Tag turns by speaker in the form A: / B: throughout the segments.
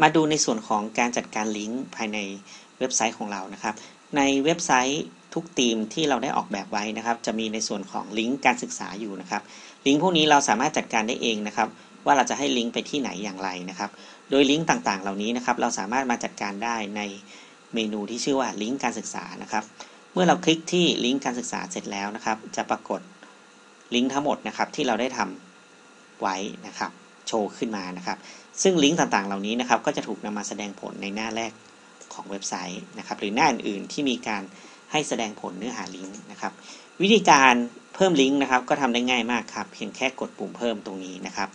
A: มาดูในส่วนของการจัดการลิงก์ภายในเว็บไซต์ของเรานะครับ ในเว็บไซต์ทุกธีมที่เราได้ออกแบบไว้นะครับ จะมีในส่วนของลิงก์การศึกษาอยู่นะครับ ลิงก์พวกนี้เราสามารถจัดการได้เองนะครับ ว่าเราจะให้ลิงก์ไปที่ไหนอย่างไรนะครับ โดยลิงก์ต่างๆ เหล่านี้นะครับ เราสามารถมาจัดการได้ในเมนูที่ชื่อว่าลิงก์การศึกษานะครับ เมื่อเราคลิกที่ลิงก์การศึกษาเสร็จแล้วนะครับ จะปรากฏลิงก์ทั้งหมดนะครับที่เราได้ทำไว้นะครับ โชว์ขึ้นมานะครับ ซึ่งลิงก์ต่างๆ เหล่านี้นะครับก็จะถูกนำมาแสดงผลในหน้าแรกของเว็บไซต์นะครับ หรือหน้าอื่นๆที่มีการให้แสดงผลเนื้อหาลิงก์นะครับ วิธีการเพิ่มลิงก์นะครับ ก็ทำได้ง่ายมากครับ เพียงแค่กดปุ่มเพิ่มตรงนี้นะครับ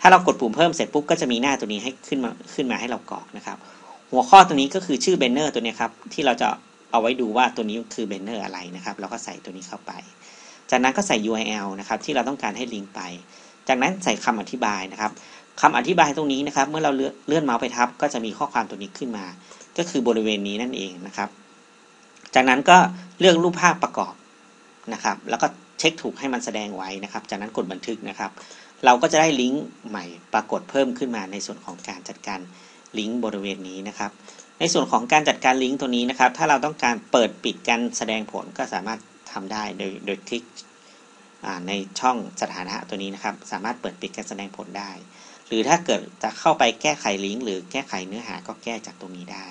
A: ถ้าเรากดปุ่มเพิ่มเสร็จปุ๊บก็จะมีหน้าตัวนี้ให้ขึ้นมาขึ้นมาให้เรากรอกนะครับ หัวข้อตัวนี้ก็คือชื่อเบนเนอร์ตัวนี้ครับที่เราจะเอาไว้ดูว่าตัวนี้คือเบนเนอร์อะไรนะครับ เราก็ใส่ตัวนี้เข้าไป จากนั้นก็ใส่ URL นะครับที่เราต้องการให้ลิงก์ไป จากนั้นใส่คำอธิบายนะครับคำอธิบายตรงนี้นะครับ เมื่อเราเลื่อนเมาส์ไปทับ ก็จะมีข้อความตัวนี้ขึ้นมา ก็คือบริเวณนี้นั่นเองนะครับ จากนั้นก็เลือกรูปภาพประกอบนะครับ แล้วก็เช็คถูกให้มันแสดงไว้นะครับ จากนั้นกดบันทึกนะครับ เราก็จะได้ลิงก์ใหม่ปรากฏเพิ่มขึ้นมาในส่วนของการจัดการลิงก์บริเวณนี้นะครับ ในส่วนของการจัดการลิงก์ตัวนี้นะครับ ถ้าเราต้องการเปิดปิดการแสดงผลก็สามารถทำได้โดยโดยคลิก ในช่องสถานะตัวนี้นะครับ สามารถเปิดปิดการแสดงผลได้ หรือถ้าเกิดจะเข้าไปแก้ไขลิงก์หรือแก้ไขเนื้อหาก็แก้จากตรงนี้ได้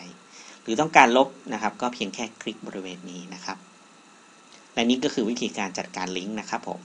A: หรือต้องการลบนะครับ ก็เพียงแค่คลิกบริเวณนี้นะครับ และนี่ก็คือวิธีการจัดการลิงก์นะครับผม